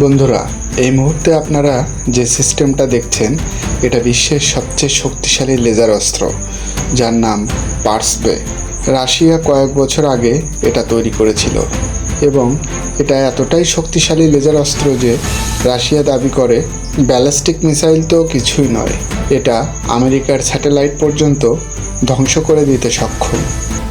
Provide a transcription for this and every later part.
বন্ধুরা, এই মুহূর্তে আপনারা যে সিস্টেমটা দেখছেন, এটা বিশ্বের সবচেয়ে শক্তিশালী লেজার অস্ত্র, যার নাম পার্সবে রাশিয়া কয়েক বছর আগে এটা তৈরি করেছিল। এবং এটা এতটাই শক্তিশালী লেজার অস্ত্র যে রাশিয়া দাবি করে, ব্যালিস্টিক মিসাইল তো কিছুই নয়। এটা আমেরিকার স্যাটেলাইট পর্যন্ত ধ্বংস করে দিতে সক্ষম।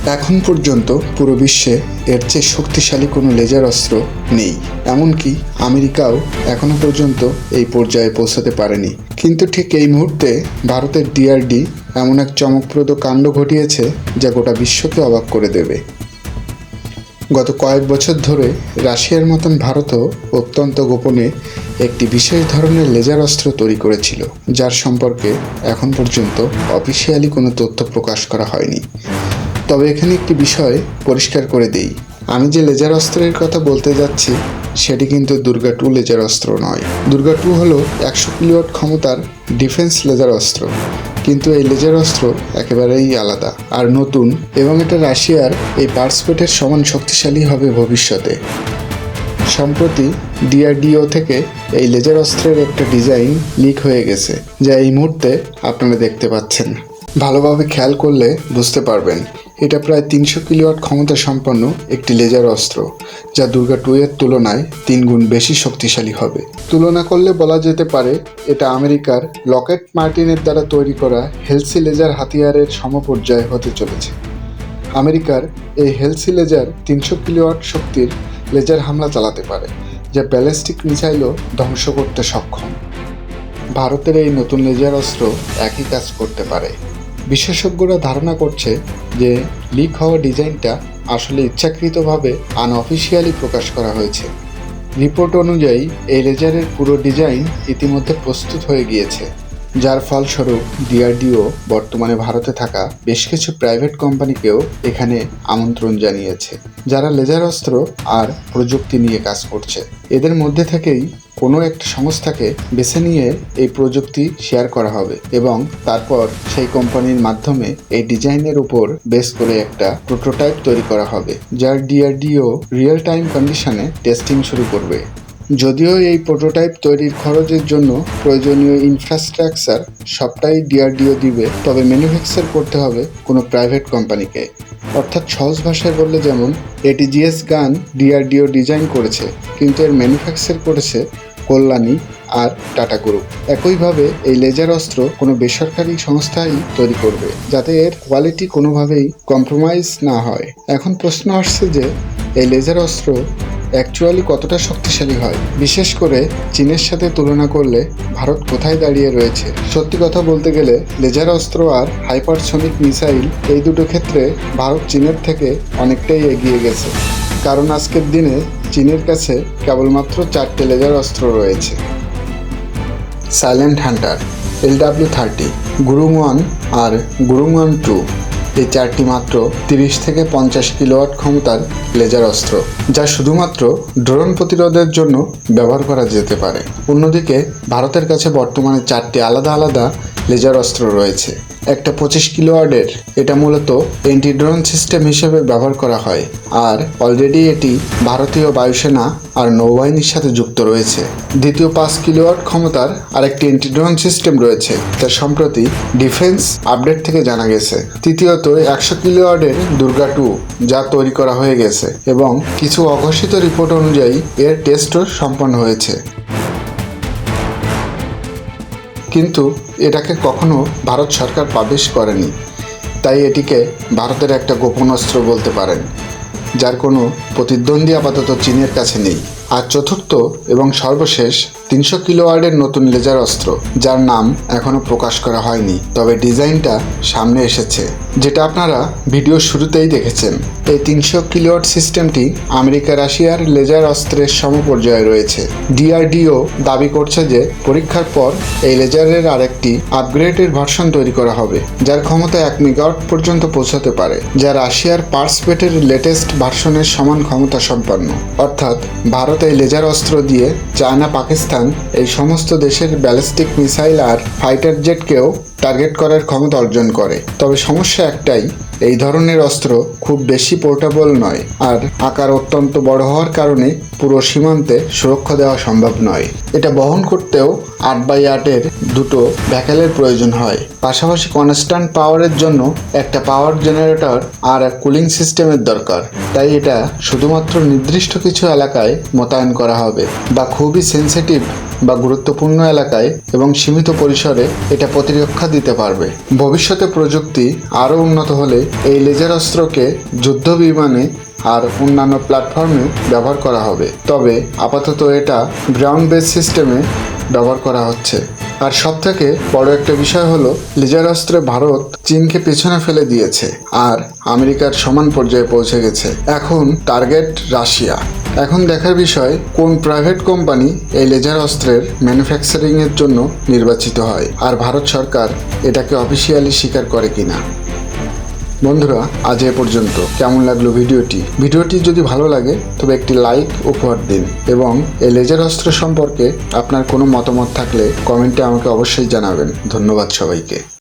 এখন পর্যন্ত পুরো বিশ্বে এর চেয়ে শক্তিশালী কোনো লেজার অস্ত্র নেই। এমনকি আমেরিকাও এখনও পর্যন্ত এই পর্যায়ে পৌঁছাতে পারেনি। কিন্তু ঠিক এই মুহূর্তে ভারতের ডিআরডি এমন এক চমকপ্রদ কাণ্ড ঘটিয়েছে, যা গোটা বিশ্বকে অবাক করে দেবে। গত কয়েক বছর ধরে রাশিয়ার মতন ভারতও অত্যন্ত গোপনে একটি বিশেষ ধরনের লেজার অস্ত্র তৈরি করেছিল, যার সম্পর্কে এখন পর্যন্ত অফিসিয়ালি কোনো তথ্য প্রকাশ করা হয়নি। তবে এখানে একটি বিষয় পরিষ্কার করে দেই। আমি যে লেজার অস্ত্রের কথা বলতে যাচ্ছি, সেটি কিন্তু দুর্গা টু লেজার অস্ত্র নয়। দুর্গা টু হলো একশো কিলোওয়াট ক্ষমতার ডিফেন্স লেজার অস্ত্র। কিন্তু এই লেজার অস্ত্র একেবারেই আলাদা। আর নতুন, এবং এটা রাশিয়ার এই পার্সপেটের সমান শক্তিশালী হবে ভবিষ্যতে। সম্প্রতি ডিআরডিও থেকে এই লেজার অস্ত্রের একটা ডিজাইন লিক হয়ে গেছে, যা এই মুহূর্তে আপনারা দেখতে পাচ্ছেন। ভালোভাবে খেয়াল করলে বুঝতে পারবেন। এটা প্রায় তিনশো কিলোওয়াট ক্ষমতা সম্পন্ন একটি লেজার অস্ত্র, যা দুর্গা টু এর তুলনায় তিন গুণ বেশি শক্তিশালী হবে। তুলনা করলে বলা যেতে পারে, এটা আমেরিকার লকেট মার্টিনের দ্বারা তৈরি করা হেলসি লেজার হাতিয়ারের সমপর্যায় হতে চলেছে। আমেরিকার এই হেলসি লেজার তিনশো কিলোওয়াট শক্তির লেজার হামলা চালাতে পারে, যা ব্যালিস্টিক মিসাইলও ধ্বংস করতে সক্ষম। ভারতের এই নতুন লেজার অস্ত্র একই কাজ করতে পারে। বিশেষজ্ঞরা ধারণা করছে যে লিক হওয়া ডিজাইনটা আসলে ইচ্ছাকৃতভাবে আনঅফিসিয়ালি প্রকাশ করা হয়েছে। রিপোর্ট অনুযায়ী, এই লেজারের পুরো ডিজাইন ইতিমধ্যে প্রস্তুত হয়ে গিয়েছে। যার ফলস্বরূপ ডিআরডিও বর্তমানে ভারতে থাকা বেশ কিছু প্রাইভেট কোম্পানিকেও এখানে আমন্ত্রণ জানিয়েছে, যারা লেজার অস্ত্র আর প্রযুক্তি নিয়ে কাজ করছে। এদের মধ্যে থেকেই কোনো একটা সংস্থাকে বেছে নিয়ে এই প্রযুক্তি শেয়ার করা হবে এবং তারপর সেই কোম্পানির মাধ্যমে এই ডিজাইনের উপর বেস করে একটা প্রোটোটাইপ তৈরি করা হবে, যার ডিআরডিও রিয়েল টাইম কন্ডিশনে টেস্টিং শুরু করবে। যদিও এই প্রোটোটাইপ তৈরির খরচের জন্য প্রয়োজনীয় ইনফ্রাস্ট্রাকচার সবটাই ডিআরডিও দিবে, তবে ম্যানুফ্যাকচার করতে হবে কোনো প্রাইভেট কোম্পানিকে অর্থাৎ সহজ ভাষায় বললে যেমন এটিজিএস গান ডিআরডিও ডিজাইন করেছে, কিন্তু এর ম্যানুফ্যাকচার করেছে কল্যাণী আর টাটা গ্রুপ একইভাবে এই লেজার অস্ত্র কোনো বেসরকারি সংস্থাই তৈরি করবে, যাতে এর কোয়ালিটি কোনোভাবেই কম্প্রোমাইজ না হয়। এখন প্রশ্ন আসছে যে, এই লেজার অস্ত্র অ্যাকচুয়ালি কতটা শক্তিশালী হয়? বিশেষ করে চীনের সাথে তুলনা করলে ভারত কোথায় দাঁড়িয়ে রয়েছে? সত্যি কথা বলতে গেলে, লেজার অস্ত্র আর হাইপারসনিক মিসাইল এই দুটো ক্ষেত্রে ভারত চীনের থেকে অনেকটাই এগিয়ে গেছে। কারণ আজকের দিনে চীনের কাছে কেবলমাত্র চারটে লেজার অস্ত্র রয়েছে। সাইলেন্ট হান্টার, এলডাব্লিউ থার্টি, গুরুং ওয়ান আর গুরুং ওয়ান টু। এই চারটি মাত্র তিরিশ থেকে পঞ্চাশ কিলোওয়াট ক্ষমতার লেজার অস্ত্র, যা শুধুমাত্র ড্রোন প্রতিরোধের জন্য ব্যবহার করা যেতে পারে। অন্যদিকে, ভারতের কাছে বর্তমানে চারটি আলাদা আলাদা লেজার অস্ত্র রয়েছে। একটা পঁচিশ কিলোওয়ার্ডের এটা মূলত এন্টি ড্রোন সিস্টেম হিসেবে ব্যবহার করা হয়। আর অলরেডি এটি ভারতীয় বায়ুসেনা আর নৌবাহিনীর সাথে যুক্ত রয়েছে। দ্বিতীয় পাঁচ কিলোওয়াট ক্ষমতার আরেকটি এন্টি ড্রোন সিস্টেম রয়েছে। যা সম্প্রতি ডিফেন্স আপডেট থেকে জানা গেছে। তৃতীয়ত, একশো কিলোওয়ার্ডের দুর্গা টু যা তৈরি করা হয়ে গেছে এবং কিছু অঘোষিত রিপোর্ট অনুযায়ী এর টেস্টও সম্পন্ন হয়েছে। কিন্তু এটাকে কখনো ভারত সরকার পাবলিশ করেনি। তাই এটিকে ভারতের একটা গোপন অস্ত্র বলতে পারেন, যার কোনো প্রতিদ্বন্দ্বী আপাতত চীনের কাছে নেই। আর চতুর্থ এবং সর্বশেষ তিনশো কিলোওয়ার্ডের নতুন লেজার অস্ত্র, যার নাম এখনও প্রকাশ করা হয়নি, তবে ডিজাইনটা সামনে এসেছে, যেটা আপনারা ভিডিও শুরুতেই দেখেছেন। এই তিনশো কিলোওয়াট সিস্টেমটি আমেরিকা রাশিয়ার লেজার অস্ত্রের সমপর্যায়ে রয়েছে। ডিআরডিও দাবি করছে যে পরীক্ষার পর এই লেজারের আরেকটি আপগ্রেডের ভার্সন তৈরি করা হবে, যার ক্ষমতা এক মেগাওয়াট পর্যন্ত পৌঁছাতে পারে, যা রাশিয়ার পার্সপেটের লেটেস্ট ভার্সনের সমান ক্ষমতা সম্পন্ন। অর্থাৎ, ভারত এই লেজার অস্ত্র দিয়ে চায়না, পাকিস্তান এই সমস্ত দেশের ব্যালিস্টিক মিসাইল আর ফাইটার জেটকেও টার্গেট করার ক্ষমতা অর্জন করে। তবে সমস্যা একটাই, এই ধরনের অস্ত্র খুব বেশি পোর্টেবল নয় আর আকার অত্যন্ত বড় হওয়ার কারণে পুরো সীমান্তে সুরক্ষা দেওয়া সম্ভব নয়। এটা বহন করতেও আট বাই আটের দুটো ভ্যাকেলের প্রয়োজন হয়। পাশাপাশি কনস্ট্যান্ট পাওয়ারের জন্য একটা পাওয়ার জেনারেটর আর এক কুলিং সিস্টেমের দরকার। তাই এটা শুধুমাত্র নির্দিষ্ট কিছু এলাকায় মোতায়েন করা হবে বা খুবই সেন্সিটিভ বা গুরুত্বপূর্ণ এলাকায় এবং সীমিত পরিসরে এটা প্রতিরক্ষা দিতে পারবে। ভবিষ্যতে প্রযুক্তি আরও উন্নত হলে এই লেজার অস্ত্রকে যুদ্ধ বিমানে আর অন্যান্য প্ল্যাটফর্মে ব্যবহার করা হবে। তবে আপাতত এটা গ্রাউন্ড বেস সিস্টেমে ব্যবহার করা হচ্ছে। আর সব থেকে বড় একটা বিষয় হলো, লেজার অস্ত্রে ভারত চীনকে পেছনে ফেলে দিয়েছে, আর আমেরিকার সমান পর্যায়ে পৌঁছে গেছে। এখন টার্গেট রাশিয়া। এখন দেখার বিষয়, কোন প্রাইভেট কোম্পানি এই লেজার অস্ত্রের ম্যানুফ্যাকচারিং এর জন্য নির্বাচিত হয়, আর ভারত সরকার এটাকে অফিসিয়ালি স্বীকার করে কিনা? বন্ধুরা, আজ এ পর্যন্ত। কেমন লাগল ভিডিওটি? ভিডিওটি যদি ভালো লাগে, তবে একটি লাইক উপহার দিন এবং এই লেজার অস্ত্র সম্পর্কে আপনার কোনো মতামত থাকলে কমেন্টে আমাকে অবশ্যই জানাবেন। ধন্যবাদ সবাইকে।